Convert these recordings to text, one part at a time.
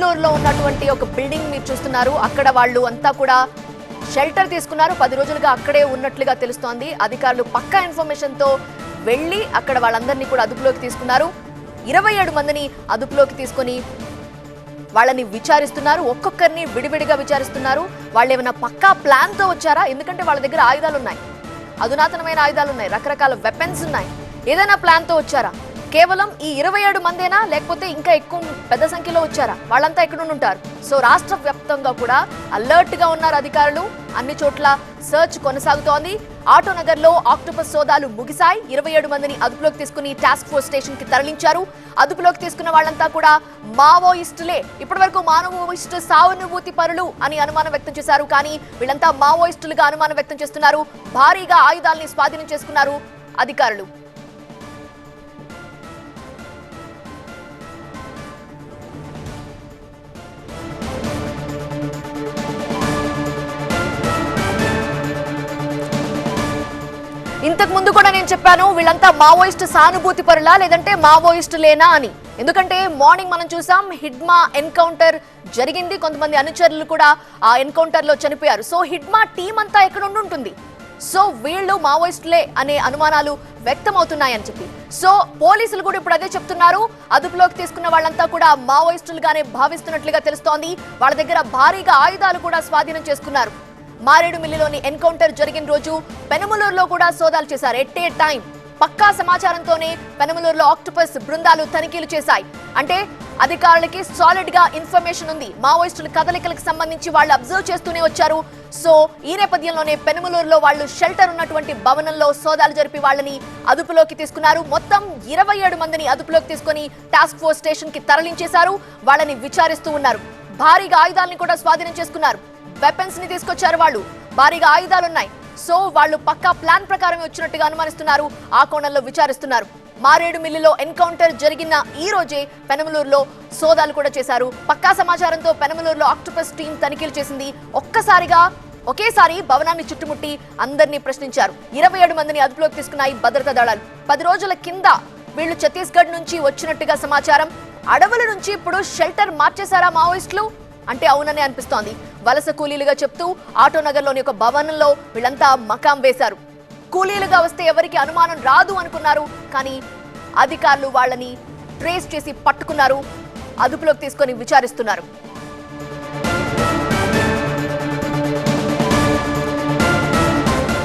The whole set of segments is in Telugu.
లో ఉన్నటువంటి ఒక బిల్డింగ్ మీరు చూస్తున్నారు. అక్కడ వాళ్ళు అంతా కూడా షెల్టర్ తీసుకున్నారు. పది రోజులుగా అక్కడే ఉన్నట్లుగా తెలుస్తోంది. అధికారులు పక్కా ఇన్ఫర్మేషన్తో వెళ్ళి అక్కడ వాళ్ళందరినీ కూడా అదుపులోకి తీసుకున్నారు. ఇరవై ఏడు మందిని అదుపులోకి తీసుకొని వాళ్ళని విచారిస్తున్నారు. ఒక్కొక్కరిని విడివిడిగా విచారిస్తున్నారు. వాళ్ళు ఏమైనా పక్కా ప్లాన్తో వచ్చారా? ఎందుకంటే వాళ్ళ దగ్గర ఆయుధాలు ఉన్నాయి అధునాతనమైన ఆయుధాలు ఉన్నాయి రకరకాల వెపన్స్ ఉన్నాయి. ఏదైనా ప్లాన్తో వచ్చారా? కేవలం ఈ ఇరవై ఏడు మందేనా? లేకపోతే ఇంకా ఎక్కువ పెద్ద సంఖ్యలో వచ్చారా? వాళ్ళంతా ఎక్కడ ఉంటారు? సో రాష్ట్ర వ్యాప్తంగా కూడా అలర్ట్గా ఉన్నారు అధికారులు. అన్ని చోట్ల సర్చ్ కొనసాగుతోంది. ఆటో నగర్లో ఆక్టోపస్ సోదాలు ముగిశాయి. ఇరవై ఏడు మందిని అదుపులోకి తీసుకుని టాస్క్ ఫోర్స్ స్టేషన్కి తరలించారు. అదుపులోకి తీసుకున్న వాళ్ళంతా కూడా మావోయిస్టులే. ఇప్పటి వరకు మానవోయిస్టు సానుభూతి పరులు అని అనుమానం వ్యక్తం చేశారు. కానీ వీళ్ళంతా మావోయిస్టులుగా అనుమానం వ్యక్తం చేస్తున్నారు. భారీగా ఆయుధాల్ని స్వాధీనం చేసుకున్నారు అధికారులు. చెప్పాను వీళ్ళంతా మావోయిస్ట్ సానుభూతి పరులా లేదంటే మావోయిస్టులేనా అని. ఎందుకంటే మార్నింగ్ మనం చూసాం హిడ్మా ఎన్కౌంటర్ జరిగింది. కొంతమంది అనుచరులు కూడా ఆ ఎన్కౌంటర్లో చనిపోయారు. సో హిడ్మా టీం అంతా ఎక్కడ ఉంటుంది సో వీళ్ళు మావోయిస్టులే అనే అనుమానాలు వ్యక్తమవుతున్నాయని చెప్పి. సో పోలీసులు కూడా ఇప్పుడు అదే చెప్తున్నారు. అదుపులోకి తీసుకున్న వాళ్ళంతా కూడా మావోయిస్టులుగానే భావిస్తున్నట్లుగా తెలుస్తోంది. వాళ్ళ దగ్గర భారీగా ఆయుధాలు కూడా స్వాధీనం చేసుకున్నారు. మారేడుమిల్లిలోని ఎన్కౌంటర్ జరిగిన రోజు పెనమలూరులో కూడా సోదాలు చేశారు. ఎట్ ఏ టైం పక్కా సమాచారంతోనే పెనమలూరులో ఆక్టోపస్ బృందాలు తనిఖీలు చేశాయి. అంటే అధికారులకి సాలిడ్గా ఇన్ఫర్మేషన్ ఉంది. మావోయిస్టుల కదలికలకు సంబంధించి వాళ్ళు అబ్జర్వ్ చేస్తూనే వచ్చారు. సో ఈ నేపథ్యంలోనే పెనమలూరులో వాళ్ళు షెల్టర్ ఉన్నటువంటి భవనంలో సోదాలు జరిపి వాళ్ళని అదుపులోకి తీసుకున్నారు. మొత్తం ఇరవై ఏడు మందిని అదుపులోకి తీసుకొని టాస్క్ ఫోర్స్ స్టేషన్కి తరలించేశారు. వాళ్ళని విచారిస్తూ ఉన్నారు. భారీగా ఆయుధాలను కూడా స్వాధీనం చేసుకున్నారు. వెపన్స్ని తీసుకొచ్చారు వాళ్ళు. భారీగా ఆయుధాలున్నాయి. సో వాళ్ళు పక్కా ప్లాన్ ప్రకారం వచ్చినట్టుగా అనుమానిస్తున్నారు. ఆ కోణంలో విచారిస్తున్నారు. మారేడు మిల్లులో ఎన్కౌంటర్ జరిగిన ఈ రోజే పెనమలూరులో సోదాలు కూడా చేశారు. పక్కా సమాచారంతో పెనమలూరులో ఆక్టోపస్ టీం తనిఖీలు చేసింది. ఒక్కసారిగా ఒకేసారి భవనాన్ని చుట్టుముట్టి అందరినీ ప్రశ్నించారు. ఇరవై ఏడు మందిని అదుపులోకి తీసుకున్నాయి భద్రతా దళాలు. పది రోజుల కింద వీళ్ళు ఛత్తీస్గఢ్ నుంచి వచ్చినట్టుగా సమాచారం. అడవుల నుంచి ఇప్పుడు షెల్టర్ మార్చేశారా మావోయిస్టులు? అంటే అవుననే అనిపిస్తోంది. వలస కూలీలుగా చెప్తూ ఆటోనగర్లోని ఒక భవనంలో వీళ్ళంతా మకాం వేశారు. కూలీలుగా వస్తే ఎవరికి అనుమానం రాదు అనుకున్నారు కానీ అధికారులు వాళ్ళని ట్రేస్ చేసి పట్టుకున్నారు అదుపులోకి తీసుకొని విచారిస్తున్నారు.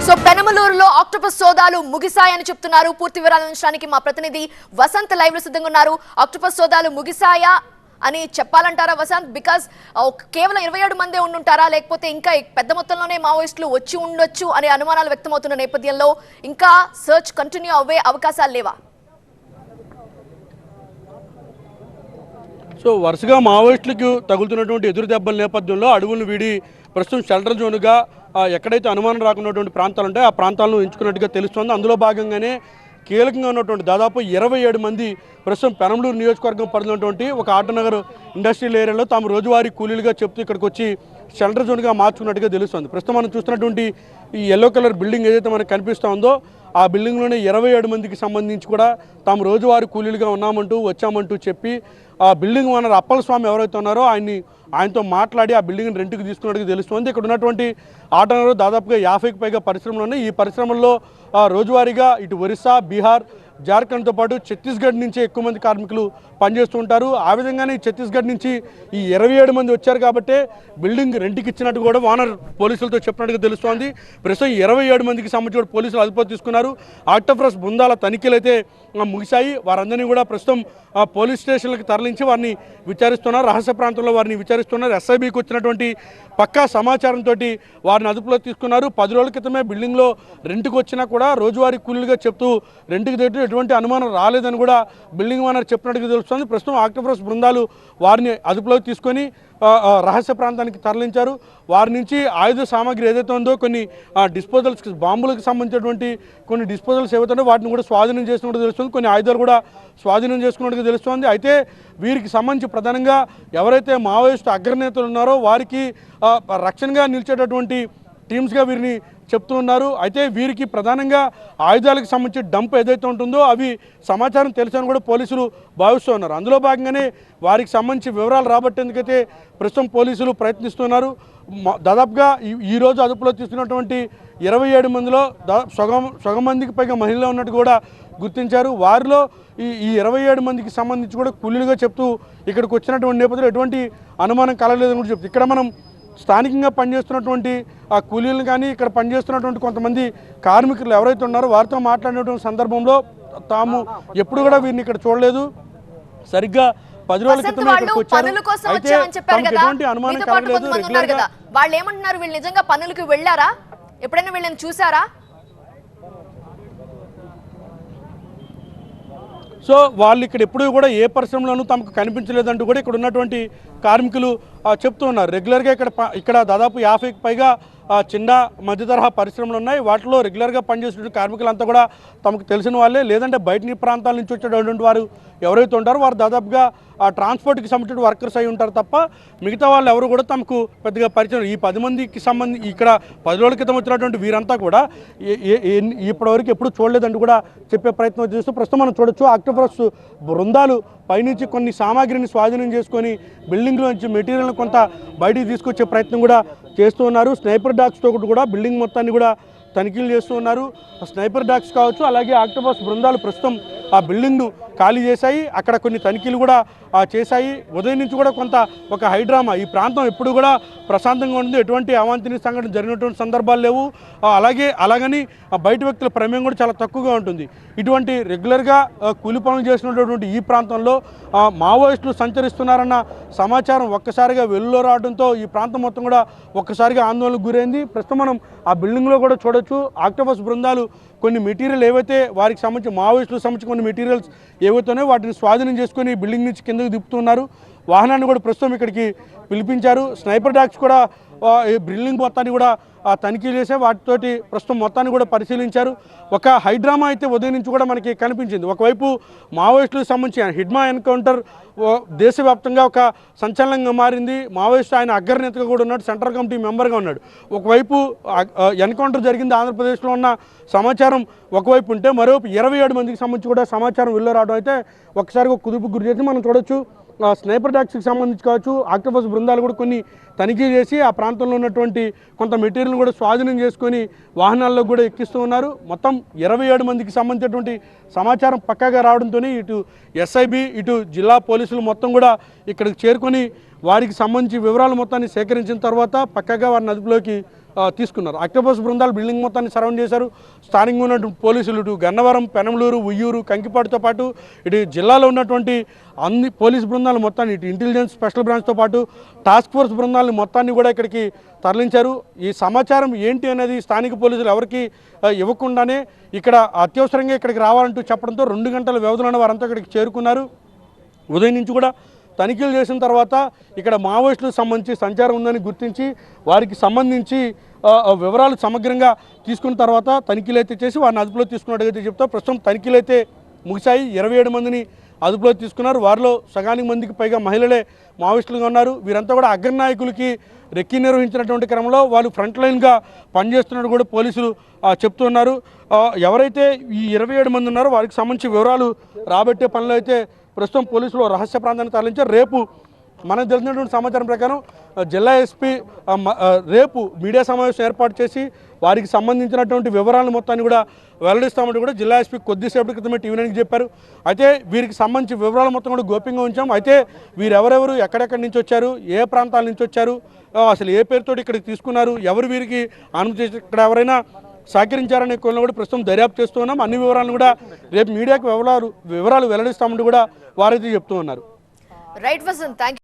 సో పెనమలూరులో ఆక్టోపస్ సోదాలు ముగిశాయని చెప్తున్నారు. పూర్తి వివరాలు అందించడానికి మా ప్రతినిధి వసంత్ లైవ్లో సిద్ధంగా ఉన్నారు. ఆక్టోపస్ సోదాలు ముగిశాయా? అని చెప్పాలంటారా వసంత్? బికాస్ కేవలం ఇరవై ఏడు మందే ఉండుంటారా? లేకపోతే ఇంకా పెద్ద మొత్తంలోనే మావోయిస్టులు వచ్చి ఉండొచ్చు అనే అనుమానాలు వ్యక్తమవుతున్న నేపథ్యంలో ఇంకా సర్చ్ కంటిన్యూ అవ్వే అవకాశాలు లేవా? సో వరుసగా మావోయిస్టులకు తగులుతున్నటువంటి ఎదురు దెబ్బల నేపథ్యంలో అడవులను వీడి ప్రస్తుతం షెల్టర్ జోన్గా ఎక్కడైతే అనుమానం రాకున్నటువంటి ప్రాంతాలు ఉంటాయో ఆ ప్రాంతాలను ఎంచుకున్నట్టుగా తెలుస్తోంది. అందులో భాగంగానే కీలకంగా ఉన్నటువంటి దాదాపు ఇరవై ఏడు మంది ప్రస్తుతం పెనంలూరు నియోజకవర్గం పరిధినటువంటి ఒక ఆటనగర్ ఇండస్ట్రియల్ ఏరియాలో తాము రోజువారీ కూలీలుగా చెప్తూ ఇక్కడికి వచ్చి షెల్టర్ జోన్గా మార్చుకున్నట్టుగా తెలుస్తుంది. ప్రస్తుతం మనం చూస్తున్నటువంటి ఈ ఎల్లో కలర్ బిల్డింగ్ ఏదైతే మనకు కనిపిస్తూ ఉందో ఆ బిల్డింగ్లోనే ఇరవై ఏడు మందికి సంబంధించి కూడా తాము రోజువారీ కూలీలుగా ఉన్నామంటూ వచ్చామంటూ చెప్పి ఆ బిల్డింగ్ ఓనర్ అప్పల స్వామి ఎవరైతే ఉన్నారో ఆయన్ని ఆయనతో మాట్లాడి ఆ బిల్డింగ్ రెంట్కి తీసుకున్నట్టుగా తెలుస్తుంది. ఇక్కడ ఉన్నటువంటి ఆటోనగర్ దాదాపుగా యాభైకి పైగా పరిశ్రమలు ఉన్నాయి. ఈ పరిశ్రమల్లో రోజువారీగా ఇటు ఒరిస్సా బీహార్ జార్ఖండ్తో పాటు ఛత్తీస్గఢ్ నుంచి ఎక్కువ మంది కార్మికులు పనిచేస్తూ ఉంటారు. ఆ విధంగానే ఛత్తీస్గఢ్ నుంచి ఈ ఇరవై ఏడు మంది వచ్చారు కాబట్టి బిల్డింగ్ రెంట్కి ఇచ్చినట్టు కూడా ఓనర్ పోలీసులతో చెప్పినట్టుగా తెలుస్తోంది. ప్రస్తుతం ఇరవై ఏడు మందికి సంబంధించి కూడా పోలీసులు అదుపులో తీసుకున్నారు. ఆక్టోఫ్రస్ బృందాల తనిఖీలు అయితే ముగిశాయి. వారందరినీ కూడా ప్రస్తుతం ఆ, పోలీస్ స్టేషన్లకు తరలించి వారిని విచారిస్తున్నారు. రహస్య ప్రాంతంలో వారిని విచారిస్తున్నారు. ఎస్ఐబికి వచ్చినటువంటి పక్కా సమాచారంతో వారిని అదుపులో తీసుకున్నారు. పది రోజుల క్రితమే బిల్డింగ్లో రెంట్కి వచ్చినా కూడా రోజువారీ కూలీలుగా చెప్తూ రెంట్కి దగ్గర ఎటువంటి అనుమానం రాలేదని కూడా బిల్డింగ్ ఓనర్ చెప్పినట్టుగా తెలుస్తుంది. ప్రస్తుతం ఆక్టోఫ్రస్ బృందాలు వారిని అదుపులోకి తీసుకొని రహస్య ప్రాంతానికి తరలించారు. వారి నుంచి ఆయుధ సామాగ్రి ఏదైతే ఉందో కొన్ని డిస్పోజల్స్ బాంబులకు సంబంధించినటువంటి కొన్ని డిస్పోజల్స్ ఏవైతే వాటిని కూడా స్వాధీనం చేసినట్టు తెలుస్తుంది. కొన్ని ఆయుధాలు కూడా స్వాధీనం చేసుకున్నట్టుగా తెలుస్తోంది. అయితే వీరికి సంబంధించి ప్రధానంగా ఎవరైతే మావోయిస్టు అగ్రనేతలు ఉన్నారో వారికి రక్షణగా నిలిచేటటువంటి టీమ్స్గా వీరిని చెప్తూ ఉన్నారు. అయితే వీరికి ప్రధానంగా ఆయుధాలకు సంబంధించి డంప్ ఏదైతే ఉంటుందో అవి సమాచారం తెలుసని కూడా పోలీసులు భావిస్తూ ఉన్నారు. అందులో భాగంగానే వారికి సంబంధించి వివరాలు రాబట్టేందుకైతే ప్రస్తుతం పోలీసులు ప్రయత్నిస్తున్నారు. దాదాపుగా ఈ- ఈ రోజు అదుపులో తీసుకున్నటువంటి ఇరవై ఏడు మందిలో దాదాపు సగం సగం మందికి పైగా మహిళలు ఉన్నట్టు కూడా గుర్తించారు. వారిలో ఈ ఈ ఇరవై ఏడు మందికి సంబంధించి కూడా కూలీలుగా చెప్తూ ఇక్కడికి వచ్చినటువంటి నేపథ్యంలో ఎటువంటి అనుమానం కలగలేదని కూడా చెప్తుంది ఇక్కడ మనం స్థానికంగా పనిచేస్తున్నటువంటి ఆ కూలీలను కానీ ఇక్కడ పనిచేస్తున్నటువంటి కొంతమంది కార్మికులు ఎవరైతే ఉన్నారో వారితో మాట్లాడినటువంటి సందర్భంలో తాము ఎప్పుడు కూడా వీరిని ఇక్కడ చూడలేదు. సరిగ్గా పది రోజుల వాళ్ళు ఇక్కడికి వచ్చారు. అయితే తమకు ఎటువంటి అనుమానం కలగలేదు. రెగ్యులర్గా వాళ్ళు ఏమంటున్నారు వీళ్ళు నిజంగా పనులకు వెళ్ళారా? ఎప్పుడైనా వీళ్ళని చూసారా? సో వాళ్ళు ఇక్కడ ఎప్పుడూ కూడా ఏ పరిశ్రమలోనూ తమకు కనిపించలేదంటూ కూడా ఇక్కడ ఉన్నటువంటి కార్మికులు చెప్తున్నారు చెప్తూ ఉన్నారు. రెగ్యులర్గా ఇక్కడ ప- ఇక్కడ దాదాపు యాభైకి పైగా చిన్న మధ్య తరహా పరిశ్రమలు ఉన్నాయి. వాటిలో రెగ్యులర్గా పనిచేస్తున్న కార్మికులంతా కూడా తమకు తెలిసిన వాళ్ళే. లేదంటే బయట ప్రాంతాల నుంచి వచ్చేటటువంటి వారు ఎవరైతే ఉంటారో వారు దాదాపుగా ఆ ట్రాన్స్పోర్ట్కి సంబంధించిన వర్కర్స్ అయి ఉంటారు తప్ప మిగతా వాళ్ళు ఎవరు కూడా తమకు పెద్దగా పరిచయం ఈ పది మందికి సంబంధి ఇక్కడ పది రోజుల క్రితం వచ్చినటువంటి వీరంతా కూడా ఇప్పటివరకు ఎప్పుడు చూడలేదంటూ కూడా చెప్పే ప్రయత్నం చేస్తూ ప్రస్తుతం మనం చూడొచ్చు. ఆక్టోబర్స్ బృందాలు పైనుంచి కొన్ని సామాగ్రిని స్వాధీనం చేసుకొని బిల్డింగ్లో నుంచి మెటీరియల్ని కొంత బయటికి తీసుకొచ్చే ప్రయత్నం కూడా చేస్తూ ఉన్నారు. స్నైపర్ డాగ్స్తో కూడా బిల్డింగ్ మొత్తాన్ని కూడా తనిఖీలు చేస్తూ ఉన్నారు. స్నైపర్ డాగ్స్ కావచ్చు అలాగే ఆక్టోపస్ బృందాలు ప్రస్తుతం ఆ బిల్డింగ్ ఖాళీ చేశాయి. అక్కడ కొన్ని తనిఖీలు కూడా చేశాయి. ఉదయం నుంచి కూడా కొంత ఒక హైడ్రామా ఈ ప్రాంతం ఎప్పుడు కూడా ప్రశాంతంగా ఉంది ఎటువంటి అవాంఛనీయ సంఘటన జరిగినటువంటి సందర్భాలు లేవు. అలాగే అలాగని బయట వ్యక్తుల ప్రమేయం కూడా చాలా తక్కువగా ఉంటుంది. ఇటువంటి రెగ్యులర్గా కూలి పనులు చేసినటువంటి ఈ ప్రాంతంలో మావోయిస్టులు సంచరిస్తున్నారన్న సమాచారం ఒక్కసారిగా వెలుగులో రావడంతో ఈ ప్రాంతం మొత్తం కూడా ఒక్కసారిగా ఆందోళనకు గురైంది. ప్రస్తుతం మనం ఆ బిల్డింగ్లో కూడా చూడొచ్చు. ఆక్టోపస్ బృందాలు కొన్ని మెటీరియల్ ఏవైతే వారికి సంబంధించి మావోయిస్టులకు సంబంధించి కొన్ని మెటీరియల్స్ ఏవైతే ఉన్నాయో వాటిని స్వాధీనం చేసుకొని బిల్డింగ్ నుంచి కిందకు దిప్పుతున్నారు వాహనాన్ని కూడా ప్రస్తుతం ఇక్కడికి పిలిపించారు. స్నైపర్ డాగ్స్ కూడా ఈ బిల్డింగ్ మొత్తాన్ని కూడా తనిఖీ చేసే వాటితోటి ప్రస్తుతం మొత్తాన్ని కూడా పరిశీలించారు. ఒక హైడ్రామా అయితే ఉదయం నుంచి కూడా మనకి కనిపించింది. ఒకవైపు మావోయిస్టులకు సంబంధించి హిడ్మా ఎన్కౌంటర్ ఓ దేశవ్యాప్తంగా ఒక సంచలనంగా మారింది. మావోయిస్ట్ ఆయన అగ్రనేతగా కూడా ఉన్నాడు సెంట్రల్ కమిటీ మెంబర్గా ఉన్నాడు. ఒకవైపు ఎన్కౌంటర్ జరిగింది ఆంధ్రప్రదేశ్లో ఉన్న సమాచారం. ఒకవైపు ఉంటే మరోవైపు ఇరవై ఏడు మందికి సంబంధించి కూడా సమాచారం వెళ్ళరావడం అయితే ఒకసారి ఒక కుదుపు గురి చేసి మనం చూడొచ్చు. స్నైపర్ డాగ్స్కి సంబంధించి కావచ్చు ఆక్టోపస్ బృందాలు కూడా కొన్ని తనిఖీ చేసి ఆ ప్రాంతంలో ఉన్నటువంటి కొంత మెటీరియల్ కూడా స్వాధీనం చేసుకొని వాహనాల్లో కూడా ఎక్కిస్తూ ఉన్నారు. మొత్తం ఇరవై ఏడు మందికి సంబంధించినటువంటి సమాచారం పక్కాగా రావడంతో ఇటు ఎస్ఐబి ఇటు జిల్లా పోలీసులు మొత్తం కూడా ఇక్కడికి చేరుకొని వారికి సంబంధించి వివరాలు మొత్తాన్ని సేకరించిన తర్వాత పక్కగా వారిని అదుపులోకి తీసుకున్నారు. అక్టోపస్ బృందాలు బిల్డింగ్ మొత్తాన్ని సరౌండ్ చేశారు. స్థానికంగా ఉన్నటువంటి పోలీసులు ఇటు గన్నవరం పెనమలూరు ఉయ్యూరు కంకిపాటుతో పాటు ఇటు జిల్లాలో ఉన్నటువంటి అన్ని పోలీస్ బృందాలు మొత్తాన్ని ఇటు ఇంటెలిజెన్స్ స్పెషల్ బ్రాంచ్తో పాటు టాస్క్ ఫోర్స్ బృందాలను మొత్తాన్ని కూడా ఇక్కడికి తరలించారు. ఈ సమాచారం ఏంటి అనేది స్థానిక పోలీసులు ఎవరికి ఇవ్వకుండానే ఇక్కడ అత్యవసరంగా ఇక్కడికి రావాలంటూ చెప్పడంతో రెండు గంటల వ్యవధిలోనే వారంతా ఇక్కడికి చేరుకున్నారు. ఉదయం నుంచి కూడా తనిఖీలు చేసిన తర్వాత ఇక్కడ మావోయిస్టులకు సంబంధించి సంచారం ఉందని గుర్తించి వారికి సంబంధించి వివరాలు సమగ్రంగా తీసుకున్న తర్వాత తనిఖీలు అయితే చేసి వారిని అదుపులో తీసుకున్నట్టుగా చెప్తా. ప్రస్తుతం తనిఖీలు అయితే ముగిశాయి. ఇరవై ఏడు మందిని అదుపులో తీసుకున్నారు. వారిలో సగానికి మందికి పైగా మహిళలే మావోయిస్టులుగా ఉన్నారు. వీరంతా కూడా అగ్రనాయకులకి రెక్కి నిర్వహించినటువంటి క్రమంలో వాళ్ళు ఫ్రంట్ లైన్గా పనిచేస్తున్నట్టు కూడా పోలీసులు చెప్తున్నారు. ఎవరైతే ఈ ఇరవై ఏడు మంది ఉన్నారో వారికి సంబంధించి వివరాలు రాబట్టే పనులు అయితే ప్రస్తుతం పోలీసులు రహస్య ప్రాంతాన్ని తరలించారు రేపు మనకు తెలిసినటువంటి సమాచారం ప్రకారం జిల్లా ఎస్పీ మ- రేపు మీడియా సమావేశం ఏర్పాటు చేసి వారికి సంబంధించినటువంటి వివరాలను మొత్తాన్ని కూడా వెల్లడిస్తామని కూడా జిల్లా ఎస్పీ కొద్దిసేపటి క్రితమే టీవీ నైన్కి చెప్పారు. అయితే వీరికి సంబంధించి వివరాలు మొత్తం కూడా గోప్యంగా ఉంచాం. అయితే వీరెవరెవరు ఎక్కడెక్కడి నుంచి వచ్చారు ఏ ప్రాంతాల నుంచి వచ్చారు అసలు ఏ పేరుతోటి ఇక్కడికి తీసుకున్నారు ఎవరు వీరికి అనుమతి చేసి ఇక్కడ ఎవరైనా సహకరించారనే కోణంలో కూడా ప్రస్తుతం దర్యాప్తు చేస్తూ ఉన్నాం. అన్ని వివరాలను కూడా రేపు మీడియాకు వివరాలు వివరాలు వెల్లడిస్తామని కూడా వారైతే చెప్తూ ఉన్నారు. Right Vasant thank